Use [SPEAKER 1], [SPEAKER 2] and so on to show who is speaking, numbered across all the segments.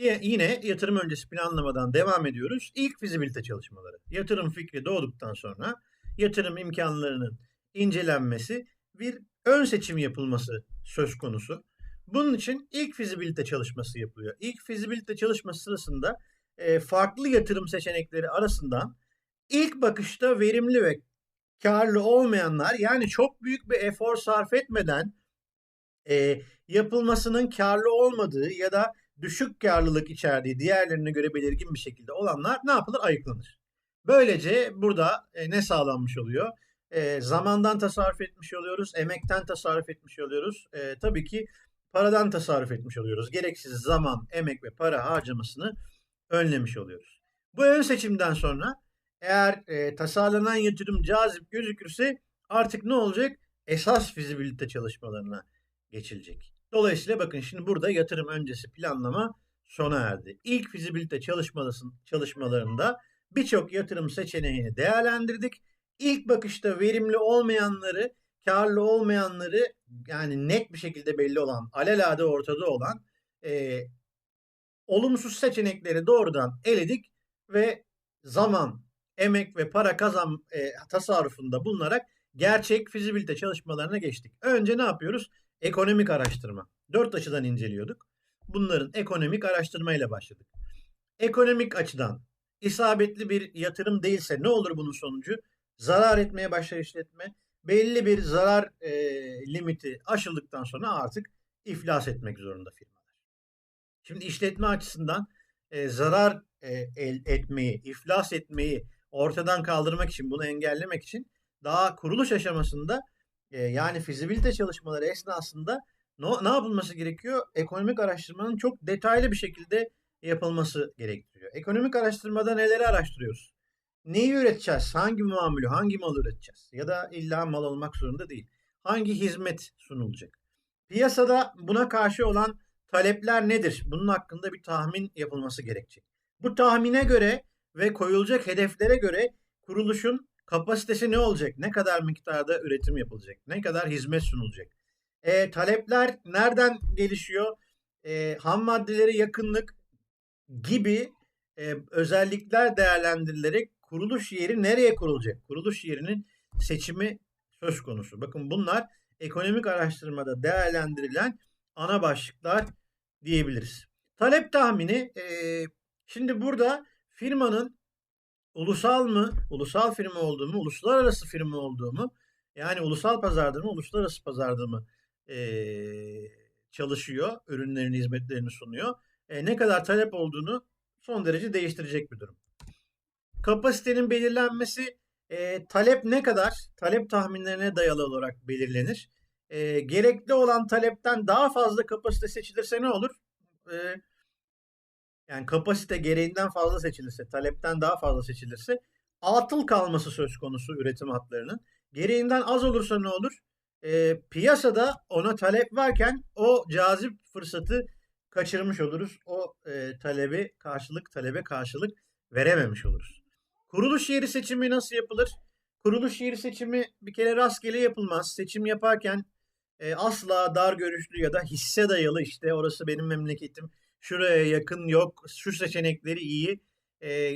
[SPEAKER 1] Yine yatırım öncesi planlamadan devam ediyoruz. İlk fizibilite çalışmaları. Yatırım fikri doğduktan sonra yatırım imkanlarının incelenmesi, bir ön seçim yapılması söz konusu. Bunun için ilk fizibilite çalışması yapılıyor. İlk fizibilite çalışması sırasında e, farklı yatırım seçenekleri arasından ilk bakışta verimli ve karlı olmayanlar yani çok büyük bir efor sarf etmeden e, yapılmasının karlı olmadığı ya da düşük karlılık içerdiği diğerlerine göre belirgin bir şekilde olanlar ne yapılır? Ayıklanır. Böylece burada e, ne sağlanmış oluyor? E, zamandan tasarruf etmiş oluyoruz, emekten tasarruf etmiş oluyoruz. E, tabii ki paradan tasarruf etmiş oluyoruz. Gereksiz zaman, emek ve para harcamasını önlemiş oluyoruz. Bu ön seçimden sonra eğer e, tasarlanan yatırım cazip gözükürse artık ne olacak? Esas fizibilite çalışmalarına geçilecek. Dolayısıyla bakın şimdi burada yatırım öncesi planlama sona erdi. İlk fizibilite çalışmalarında birçok yatırım seçeneğini değerlendirdik. İlk bakışta verimli olmayanları, karlı olmayanları yani net bir şekilde belli olan, alelade ortada olan e, olumsuz seçenekleri doğrudan eledik ve zaman, emek ve para kazan e, tasarrufunda bulunarak gerçek fizibilite çalışmalarına geçtik. Önce ne yapıyoruz? Ekonomik araştırma. Dört açıdan inceliyorduk. Bunların ekonomik araştırmayla başladık. Ekonomik açıdan isabetli bir yatırım değilse ne olur bunun sonucu? Zarar etmeye başlar işletme. Belli bir zarar e, limiti aşıldıktan sonra artık iflas etmek zorunda firmalar. Şimdi işletme açısından e, zarar e, el etmeyi, iflas etmeyi ortadan kaldırmak için, bunu engellemek için daha kuruluş aşamasında e, yani fizibilite çalışmaları esnasında no, ne yapılması gerekiyor? Ekonomik araştırmanın çok detaylı bir şekilde yapılması gerektiriyor. Ekonomik araştırmada neleri araştırıyoruz? Neyi üreteceğiz? Hangi mamülü, hangi mal üreteceğiz? Ya da illa mal olmak zorunda değil. Hangi hizmet sunulacak? Piyasada buna karşı olan talepler nedir? Bunun hakkında bir tahmin yapılması gerekecek. Bu tahmine göre ve koyulacak hedeflere göre kuruluşun kapasitesi ne olacak? Ne kadar miktarda üretim yapılacak? Ne kadar hizmet sunulacak? E, talepler nereden gelişiyor? E, ham maddelere yakınlık gibi e, özellikler değerlendirilerek kuruluş yeri nereye kurulacak? Kuruluş yerinin seçimi söz konusu. Bakın bunlar ekonomik araştırmada değerlendirilen ana başlıklar diyebiliriz. Talep tahmini e, şimdi burada firmanın ulusal mı, ulusal firma olduğumu, uluslararası firma olduğumu, yani ulusal pazarda mı, uluslararası pazarda mı e, çalışıyor, ürünlerini, hizmetlerini sunuyor. E, ne kadar talep olduğunu son derece değiştirecek bir durum. Kapasitenin belirlenmesi e, talep ne kadar? Talep tahminlerine dayalı olarak belirlenir. E, gerekli olan talepten daha fazla kapasite seçilirse ne olur? E, yani kapasite gereğinden fazla seçilirse, talepten daha fazla seçilirse atıl kalması söz konusu üretim hatlarının. Gereğinden az olursa ne olur? E, piyasada ona talep varken o cazip fırsatı kaçırmış oluruz. O e, talebi karşılık, talebe karşılık verememiş oluruz. Kuruluş yeri seçimi nasıl yapılır? Kuruluş yeri seçimi bir kere rastgele yapılmaz. Seçim yaparken e, asla dar görüşlü ya da hisse dayalı işte orası benim memleketim şuraya yakın yok, şu seçenekleri iyi e,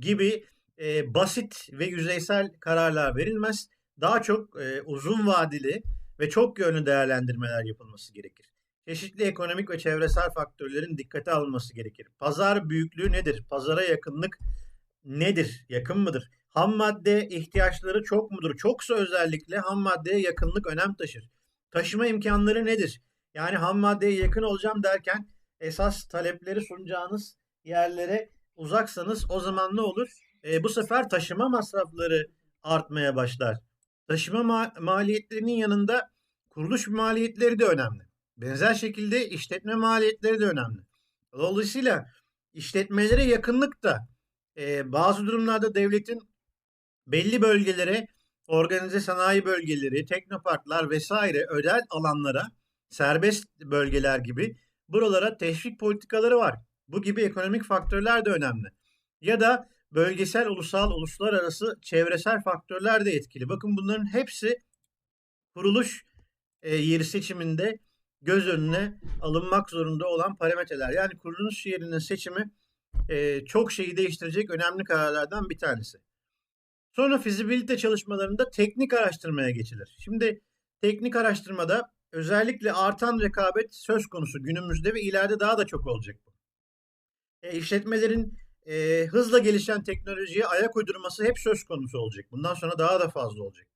[SPEAKER 1] gibi e, basit ve yüzeysel kararlar verilmez. Daha çok e, uzun vadeli ve çok yönlü değerlendirmeler yapılması gerekir. Çeşitli ekonomik ve çevresel faktörlerin dikkate alınması gerekir. Pazar büyüklüğü nedir? Pazara yakınlık nedir? Yakın mıdır? Ham madde ihtiyaçları çok mudur? Çoksa özellikle ham maddeye yakınlık önem taşır. Taşıma imkanları nedir? Yani ham maddeye yakın olacağım derken esas talepleri sunacağınız yerlere uzaksanız o zaman ne olur? E, bu sefer taşıma masrafları artmaya başlar. Taşıma ma- maliyetlerinin yanında kuruluş maliyetleri de önemli. Benzer şekilde işletme maliyetleri de önemli. Dolayısıyla işletmelere yakınlık da e, bazı durumlarda devletin belli bölgelere organize sanayi bölgeleri, teknoparklar vesaire ödel alanlara serbest bölgeler gibi buralara teşvik politikaları var. Bu gibi ekonomik faktörler de önemli. Ya da bölgesel, ulusal, uluslararası, çevresel faktörler de etkili. Bakın bunların hepsi kuruluş e, yeri seçiminde göz önüne alınmak zorunda olan parametreler. Yani kuruluş yerinin seçimi e, çok şeyi değiştirecek önemli kararlardan bir tanesi. Sonra fizibilite çalışmalarında teknik araştırmaya geçilir. Şimdi teknik araştırmada özellikle artan rekabet söz konusu günümüzde ve ileride daha da çok olacak bu. E, işletmelerin e, hızla gelişen teknolojiye ayak uydurması hep söz konusu olacak. Bundan sonra daha da fazla olacak.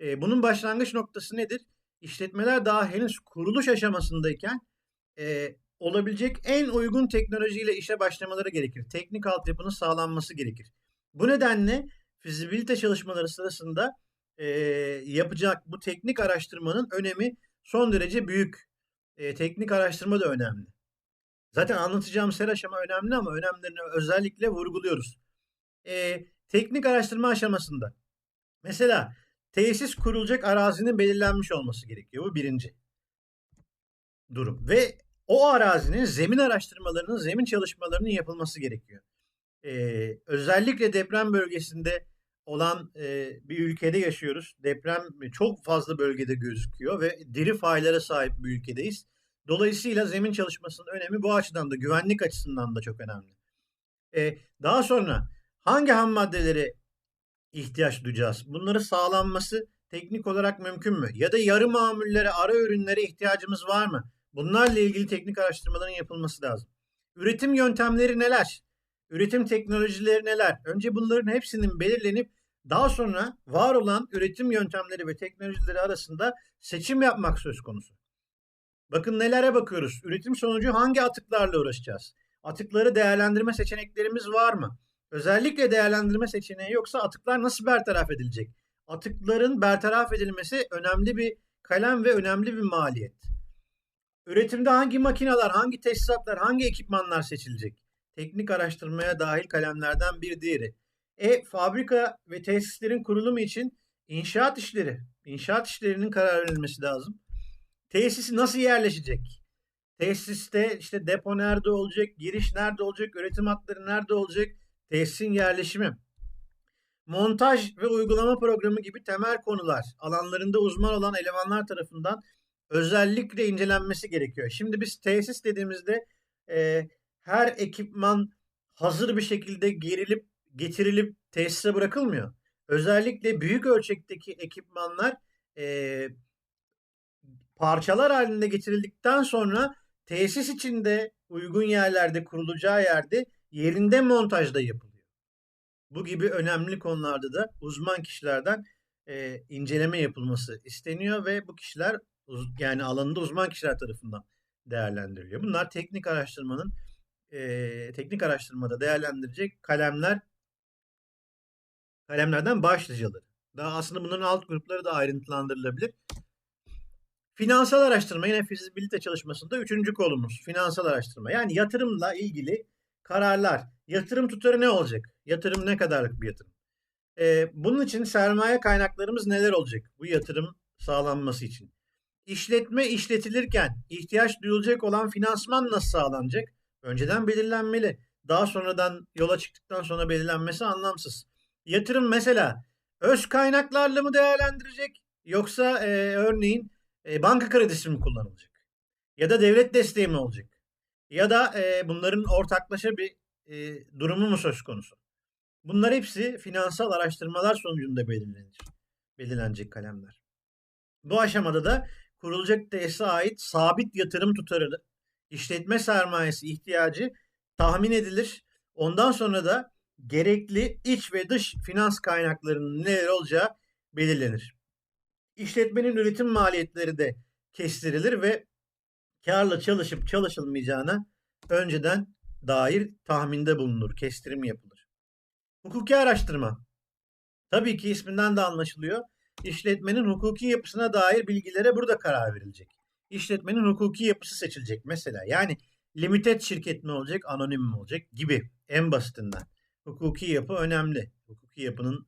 [SPEAKER 1] E, bunun başlangıç noktası nedir? İşletmeler daha henüz kuruluş aşamasındayken e, olabilecek en uygun teknolojiyle işe başlamaları gerekir. Teknik altyapının sağlanması gerekir. Bu nedenle fizibilite çalışmaları sırasında e, yapacak bu teknik araştırmanın önemi son derece büyük. E, teknik araştırma da önemli. Zaten anlatacağım her aşama önemli ama önemlerini özellikle vurguluyoruz. E, teknik araştırma aşamasında mesela tesis kurulacak arazinin belirlenmiş olması gerekiyor. Bu birinci durum. Ve o arazinin zemin araştırmalarının, zemin çalışmalarının yapılması gerekiyor. Ee, özellikle deprem bölgesinde olan e, bir ülkede yaşıyoruz. Deprem çok fazla bölgede gözüküyor ve diri faylara sahip bir ülkedeyiz. Dolayısıyla zemin çalışmasının önemi bu açıdan da güvenlik açısından da çok önemli. Ee, daha sonra hangi ham maddeleri ihtiyaç duyacağız? Bunları sağlanması teknik olarak mümkün mü? Ya da yarı mamullere, ara ürünlere ihtiyacımız var mı? Bunlarla ilgili teknik araştırmaların yapılması lazım. Üretim yöntemleri neler? Üretim teknolojileri neler? Önce bunların hepsinin belirlenip daha sonra var olan üretim yöntemleri ve teknolojileri arasında seçim yapmak söz konusu. Bakın nelere bakıyoruz? Üretim sonucu hangi atıklarla uğraşacağız? Atıkları değerlendirme seçeneklerimiz var mı? Özellikle değerlendirme seçeneği yoksa atıklar nasıl bertaraf edilecek? Atıkların bertaraf edilmesi önemli bir kalem ve önemli bir maliyet. Üretimde hangi makineler, hangi tesisatlar, hangi ekipmanlar seçilecek? Teknik araştırmaya dahil kalemlerden bir diğeri. E fabrika ve tesislerin kurulumu için inşaat işleri, inşaat işlerinin karar verilmesi lazım. Tesis nasıl yerleşecek? Tesiste işte depo nerede olacak, giriş nerede olacak, üretim hatları nerede olacak, tesisin yerleşimi. Montaj ve uygulama programı gibi temel konular alanlarında uzman olan elemanlar tarafından özellikle incelenmesi gerekiyor. Şimdi biz tesis dediğimizde e, her ekipman hazır bir şekilde gerilip getirilip tesise bırakılmıyor. Özellikle büyük ölçekteki ekipmanlar e, parçalar halinde getirildikten sonra tesis içinde uygun yerlerde kurulacağı yerde yerinde montajda yapılıyor. Bu gibi önemli konularda da uzman kişilerden e, inceleme yapılması isteniyor ve bu kişiler yani alanında uzman kişiler tarafından değerlendiriliyor. Bunlar teknik araştırmanın e, teknik araştırmada değerlendirecek kalemler kalemlerden başlıcaları. Daha aslında bunların alt grupları da ayrıntılandırılabilir. Finansal araştırma yine fizibilite çalışmasında üçüncü kolumuz. Finansal araştırma. Yani yatırımla ilgili kararlar. Yatırım tutarı ne olacak? Yatırım ne kadarlık bir yatırım? Ee, bunun için sermaye kaynaklarımız neler olacak? Bu yatırım sağlanması için. İşletme işletilirken ihtiyaç duyulacak olan finansman nasıl sağlanacak? Önceden belirlenmeli. Daha sonradan yola çıktıktan sonra belirlenmesi anlamsız. Yatırım mesela öz kaynaklarla mı değerlendirecek yoksa e, örneğin e, banka kredisi mi kullanılacak? Ya da devlet desteği mi olacak? Ya da e, bunların ortaklaşa bir e, durumu mu söz konusu? Bunlar hepsi finansal araştırmalar sonucunda belirlenir. Belirlenecek kalemler. Bu aşamada da kurulacak tesise ait sabit yatırım tutarı, işletme sermayesi ihtiyacı tahmin edilir. Ondan sonra da gerekli iç ve dış finans kaynaklarının neler olacağı belirlenir. İşletmenin üretim maliyetleri de kestirilir ve karla çalışıp çalışılmayacağına önceden dair tahminde bulunur, kestirim yapılır. Hukuki araştırma. Tabii ki isminden de anlaşılıyor işletmenin hukuki yapısına dair bilgilere burada karar verilecek. İşletmenin hukuki yapısı seçilecek mesela. Yani limited şirket mi olacak, anonim mi olacak gibi en basitinden. Hukuki yapı önemli. Hukuki yapının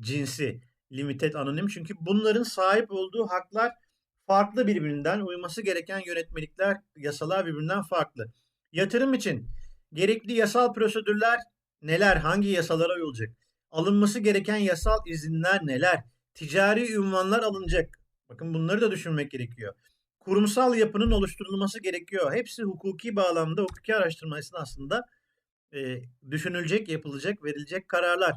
[SPEAKER 1] cinsi, limited, anonim çünkü bunların sahip olduğu haklar farklı birbirinden, uyması gereken yönetmelikler, yasalar birbirinden farklı. Yatırım için gerekli yasal prosedürler neler, hangi yasalara uyulacak? Alınması gereken yasal izinler neler? ticari ünvanlar alınacak. Bakın bunları da düşünmek gerekiyor. Kurumsal yapının oluşturulması gerekiyor. Hepsi hukuki bağlamda, hukuki araştırma esnasında e, düşünülecek, yapılacak, verilecek kararlar.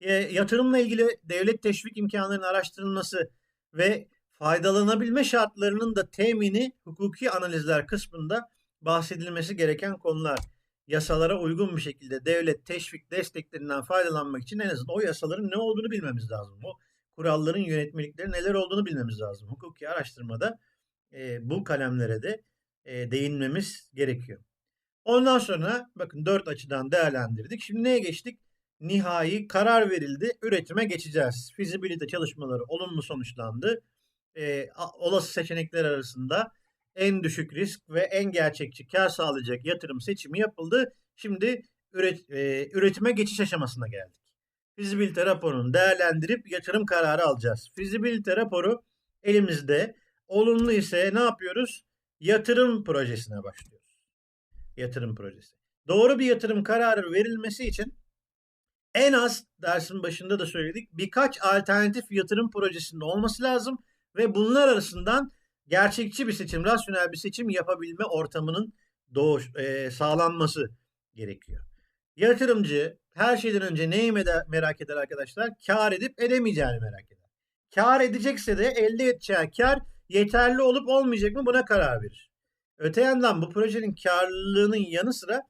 [SPEAKER 1] E, yatırımla ilgili devlet teşvik imkanlarının araştırılması ve faydalanabilme şartlarının da temini hukuki analizler kısmında bahsedilmesi gereken konular. Yasalara uygun bir şekilde devlet teşvik desteklerinden faydalanmak için en azından o yasaların ne olduğunu bilmemiz lazım. O kuralların, yönetmelikleri neler olduğunu bilmemiz lazım. Hukuki araştırmada e, bu kalemlere de e, değinmemiz gerekiyor. Ondan sonra bakın dört açıdan değerlendirdik. Şimdi neye geçtik? Nihai karar verildi. Üretime geçeceğiz. Fizibilite çalışmaları olumlu sonuçlandı. E, olası seçenekler arasında en düşük risk ve en gerçekçi kar sağlayacak yatırım seçimi yapıldı. Şimdi üret, e, üretime geçiş aşamasına geldik. Fizibilite raporunu değerlendirip yatırım kararı alacağız. Fizibilite raporu elimizde. Olumlu ise ne yapıyoruz? Yatırım projesine başlıyoruz. Yatırım projesi. Doğru bir yatırım kararı verilmesi için en az dersin başında da söyledik birkaç alternatif yatırım projesinde olması lazım ve bunlar arasından gerçekçi bir seçim, rasyonel bir seçim yapabilme ortamının doğuş, e, sağlanması gerekiyor. Yatırımcı her şeyden önce neyi merak eder arkadaşlar? Kar edip edemeyeceğini merak eder. Kar edecekse de elde edeceği kar yeterli olup olmayacak mı buna karar verir. Öte yandan bu projenin karlılığının yanı sıra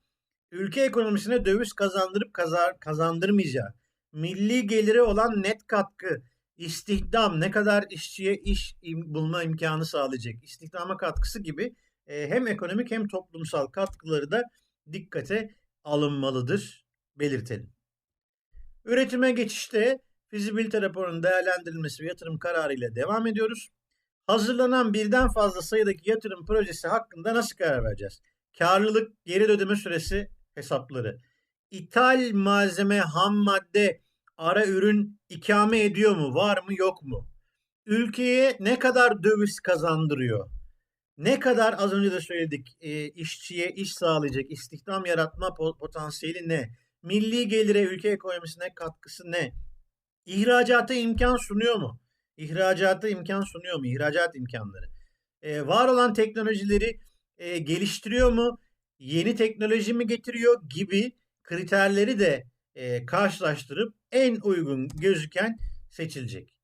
[SPEAKER 1] ülke ekonomisine döviz kazandırıp kazar, kazandırmayacağı, milli geliri olan net katkı, istihdam, ne kadar işçiye iş bulma imkanı sağlayacak, istihdama katkısı gibi e, hem ekonomik hem toplumsal katkıları da dikkate alınmalıdır belirtelim. Üretime geçişte fizibilite raporunun değerlendirilmesi ve yatırım kararı ile devam ediyoruz. Hazırlanan birden fazla sayıdaki yatırım projesi hakkında nasıl karar vereceğiz? Karlılık, geri ödeme süresi hesapları. İthal malzeme, ham madde, ara ürün ikame ediyor mu? Var mı yok mu? Ülkeye ne kadar döviz kazandırıyor? Ne kadar az önce de söyledik e, işçiye iş sağlayacak, istihdam yaratma potansiyeli ne? Milli gelire, ülke ekonomisine katkısı ne? İhracata imkan sunuyor mu? İhracata imkan sunuyor mu? İhracat imkanları. E, var olan teknolojileri e, geliştiriyor mu? Yeni teknoloji mi getiriyor gibi kriterleri de e, karşılaştırıp en uygun gözüken seçilecek.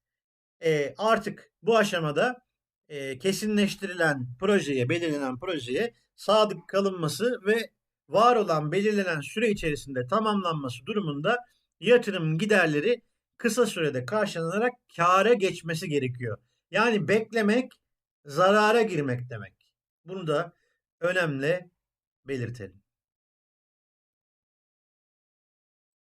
[SPEAKER 1] E, artık bu aşamada e, kesinleştirilen projeye, belirlenen projeye sadık kalınması ve var olan belirlenen süre içerisinde tamamlanması durumunda yatırım giderleri kısa sürede karşılanarak kâra geçmesi gerekiyor. Yani beklemek zarara girmek demek. Bunu da önemli belirtelim.